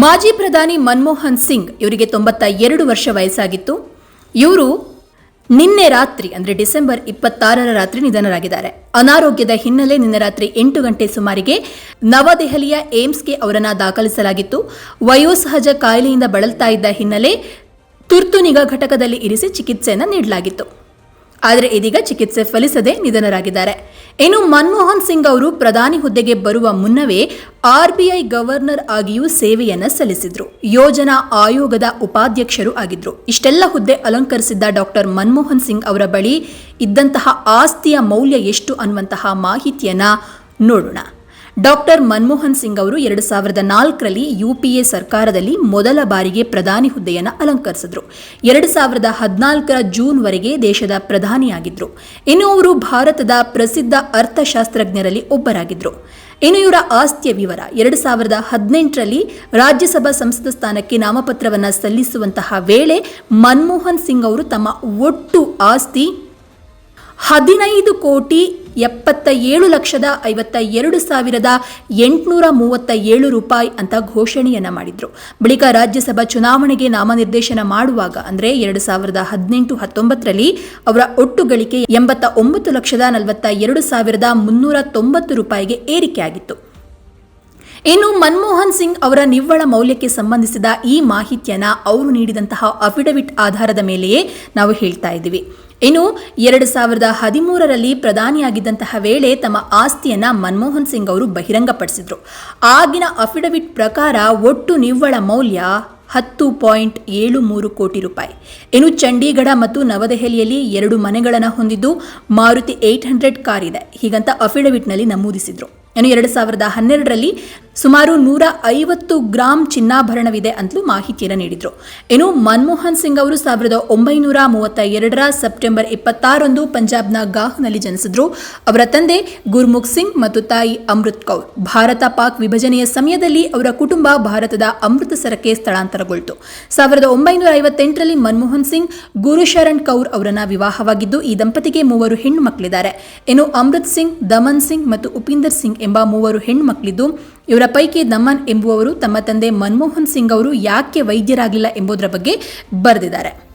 ಮಾಜಿ ಪ್ರಧಾನಿ ಮನಮೋಹನ್ ಸಿಂಗ್ ಇವರಿಗೆ ತೊಂಬತ್ತ ಎರಡು ವರ್ಷ ವಯಸ್ಸಾಗಿತ್ತು. ಇವರು ನಿನ್ನೆ ರಾತ್ರಿ, ಅಂದರೆ ಡಿಸೆಂಬರ್ ಇಪ್ಪತ್ತಾರರ ರಾತ್ರಿ ನಿಧನರಾಗಿದ್ದಾರೆ. ಅನಾರೋಗ್ಯದ ಹಿನ್ನೆಲೆ ನಿನ್ನೆ ರಾತ್ರಿ ಎಂಟು ಗಂಟೆ ಸುಮಾರಿಗೆ ನವದೆಹಲಿಯ ಏಮ್ಸ್ಗೆ ಅವರನ್ನು ದಾಖಲಿಸಲಾಗಿತ್ತು. ವಯೋಸಹಜ ಕಾಯಿಲೆಯಿಂದ ಬಳಲ್ತಾ ಇದ್ದ ಹಿನ್ನೆಲೆ ತುರ್ತು ನಿಗಾ ಘಟಕದಲ್ಲಿ ಇರಿಸಿ ಚಿಕಿತ್ಸೆಯನ್ನು ನೀಡಲಾಗಿತ್ತು. ಆದರೆ ಇದೀಗ ಚಿಕಿತ್ಸೆ ಫಲಿಸದೆ ನಿಧನರಾಗಿದ್ದಾರೆ. ಇನ್ನು ಮನಮೋಹನ್ ಸಿಂಗ್ ಅವರು ಪ್ರಧಾನಿ ಹುದ್ದೆಗೆ ಬರುವ ಮುನ್ನವೇ ಆರ್ಬಿಐ ಗವರ್ನರ್ ಆಗಿಯೂ ಸೇವೆಯನ್ನು ಸಲ್ಲಿಸಿದ್ರು. ಯೋಜನಾ ಆಯೋಗದ ಉಪಾಧ್ಯಕ್ಷರು ಆಗಿದ್ರು. ಇಷ್ಟೆಲ್ಲ ಹುದ್ದೆ ಅಲಂಕರಿಸಿದ್ದ ಡಾಕ್ಟರ್ ಮನಮೋಹನ್ ಸಿಂಗ್ ಅವರ ಬಳಿ ಇದ್ದಂತಹ ಆಸ್ತಿಯ ಮೌಲ್ಯ ಎಷ್ಟು ಅನ್ನುವಂತಹ ಮಾಹಿತಿಯನ್ನ ನೋಡೋಣ. ಡಾಕ್ಟರ್ ಮನಮೋಹನ್ ಸಿಂಗ್ ಅವರು ಎರಡು ಸಾವಿರದ ನಾಲ್ಕರಲ್ಲಿ ಯುಪಿಎ ಸರ್ಕಾರದಲ್ಲಿ ಮೊದಲ ಬಾರಿಗೆ ಪ್ರಧಾನಿ ಹುದ್ದೆಯನ್ನು ಅಲಂಕರಿಸಿದ್ರು. ಎರಡು ಸಾವಿರದ ಹದಿನಾಲ್ಕರ ಜೂನ್ವರೆಗೆ ದೇಶದ ಪ್ರಧಾನಿಯಾಗಿದ್ದರು ಇನ್ನು ಅವರು ಭಾರತದ ಪ್ರಸಿದ್ಧ ಅರ್ಥಶಾಸ್ತ್ರಜ್ಞರಲ್ಲಿ ಒಬ್ಬರಾಗಿದ್ದರು ಇನ್ನು ಇವರ ಆಸ್ತಿಯ ವಿವರ, ಎರಡು ಸಾವಿರದ ಹದಿನೆಂಟರಲ್ಲಿ ರಾಜ್ಯಸಭಾ ಸಂಸದ ಸ್ಥಾನಕ್ಕೆ ನಾಮಪತ್ರವನ್ನು ಸಲ್ಲಿಸುವಂತಹ ವೇಳೆ ಮನಮೋಹನ್ ಸಿಂಗ್ ಅವರು ತಮ್ಮ ಒಟ್ಟು ಆಸ್ತಿ ಹದಿನೈದು ಕೋಟಿ ಎಪ್ಪತ್ತ ಏಳು ಲಕ್ಷದ ಐವತ್ತ ಎರಡು ಸಾವಿರದ ಎಂಟುನೂರ ಮೂವತ್ತ ಏಳು ರೂಪಾಯಿ ಅಂತ ಘೋಷಣೆಯನ್ನ ಮಾಡಿದ್ರು. ಬಳಿಕ ರಾಜ್ಯಸಭಾ ಚುನಾವಣೆಗೆ ನಾಮನಿರ್ದೇಶನ ಮಾಡುವಾಗ, ಅಂದರೆ ಎರಡು ಸಾವಿರದ ಹದಿನೆಂಟು ಹತ್ತೊಂಬತ್ತರಲ್ಲಿ ಅವರ ಒಟ್ಟು ಗಳಿಕೆ ಎಂಬತ್ತ ಒಂಬತ್ತು ಲಕ್ಷದ ನಲವತ್ತ ಎರಡು ಸಾವಿರದ ಮುನ್ನೂರ ತೊಂಬತ್ತು ರೂಪಾಯಿಗೆ ಏರಿಕೆಯಾಗಿತ್ತು. ಇನ್ನು ಮನಮೋಹನ್ ಸಿಂಗ್ ಅವರ ನಿವ್ವಳ ಮೌಲ್ಯಕ್ಕೆ ಸಂಬಂಧಿಸಿದ ಈ ಮಾಹಿತಿಯನ್ನ ಅವರು ನೀಡಿದಂತಹ ಅಫಿಡವಿಟ್ ಆಧಾರದ ಮೇಲೆಯೇ ನಾವು ಹೇಳ್ತಾ ಇದ್ದೀವಿ. ಇನ್ನು ಎರಡು ಸಾವಿರದ ಹದಿಮೂರರಲ್ಲಿ ಪ್ರಧಾನಿಯಾಗಿದ್ದಂತಹ ವೇಳೆ ತಮ್ಮ ಆಸ್ತಿಯನ್ನ ಮನಮೋಹನ್ ಸಿಂಗ್ ಅವರು ಬಹಿರಂಗಪಡಿಸಿದ್ರು. ಆಗಿನ ಅಫಿಡವಿಟ್ ಪ್ರಕಾರ ಒಟ್ಟು ನಿವ್ವಳ ಮೌಲ್ಯ ಹತ್ತು ಪಾಯಿಂಟ್ ಏಳು ಮೂರು ಕೋಟಿ ರೂಪಾಯಿ. ಇನ್ನು ಚಂಡೀಗಢ ಮತ್ತು ನವದೆಹಲಿಯಲ್ಲಿ ಎರಡು ಮನೆಗಳನ್ನು ಹೊಂದಿದ್ದು ಮಾರುತಿ ಏಟ್ ಹಂಡ್ರೆಡ್ ಕಾರ್ ಇದೆ. ಹೀಗಂತ ಅಫಿಡವಿಟ್ನಲ್ಲಿ ನಮೂದಿಸಿದ್ರು. ಇನ್ನು ಎರಡು ಸಾವಿರದ ಹನ್ನೆರಡರಲ್ಲಿ ಸುಮಾರು ನೂರ ಐವತ್ತು ಗ್ರಾಂ ಚಿನ್ನಾಭರಣವಿದೆ ಅಂತಲೂ ಮಾಹಿತಿಯನ್ನು ನೀಡಿದ್ರು. ಇನ್ನು ಮನಮೋಹನ್ ಸಿಂಗ್ ಅವರು ಸಾವಿರದ ಒಂಬೈನೂರ ಮೂವತ್ತ ಎರಡರ ಸೆಪ್ಟೆಂಬರ್ ಇಪ್ಪತ್ತಾರರಂದು ಪಂಜಾಬ್ನ ಗಾಹ್ನಲ್ಲಿ ಜನಿಸಿದ್ರು. ಅವರ ತಂದೆ ಗುರ್ಮುಖ್ ಸಿಂಗ್ ಮತ್ತು ತಾಯಿ ಅಮೃತ್ ಕೌರ್. ಭಾರತ ಪಾಕ್ ವಿಭಜನೆಯ ಸಮಯದಲ್ಲಿ ಅವರ ಕುಟುಂಬ ಭಾರತದ ಅಮೃತಸರಕ್ಕೆ ಸ್ಥಳಾಂತರಗೊಳ್ತು. ಸಾವಿರದ ಒಂಬೈನೂರ ಐವತ್ತೆಂಟರಲ್ಲಿ ಮನಮೋಹನ್ ಸಿಂಗ್ ಗುರುಶರಣ್ ಕೌರ್ ಅವರನ್ನ ವಿವಾಹವಾಗಿದ್ದು, ಈ ದಂಪತಿಗೆ ಮೂವರು ಹೆಣ್ಣು ಮಕ್ಕಳಿದ್ದಾರೆ ಇನ್ನು ಅಮೃತ್ ಸಿಂಗ್, ದಮನ್ ಸಿಂಗ್ ಮತ್ತು ಉಪೀಂದರ್ ಸಿಂಗ್ ಎಂಬ ಮೂವರು ಹೆಣ್ಮಕ್ಕಳಿದ್ದು ಇವರ ಪೈಕಿ ದಮನ್ ಎಂಬುವವರು ತಮ್ಮ ತಂದೆ ಮನಮೋಹನ್ ಸಿಂಗ್ ಅವರು ಯಾಕೆ ವೈದ್ಯರಾಗಲಿಲ್ಲ ಎಂಬುದರ ಬಗ್ಗೆ ಬರೆದಿದ್ದಾರೆ.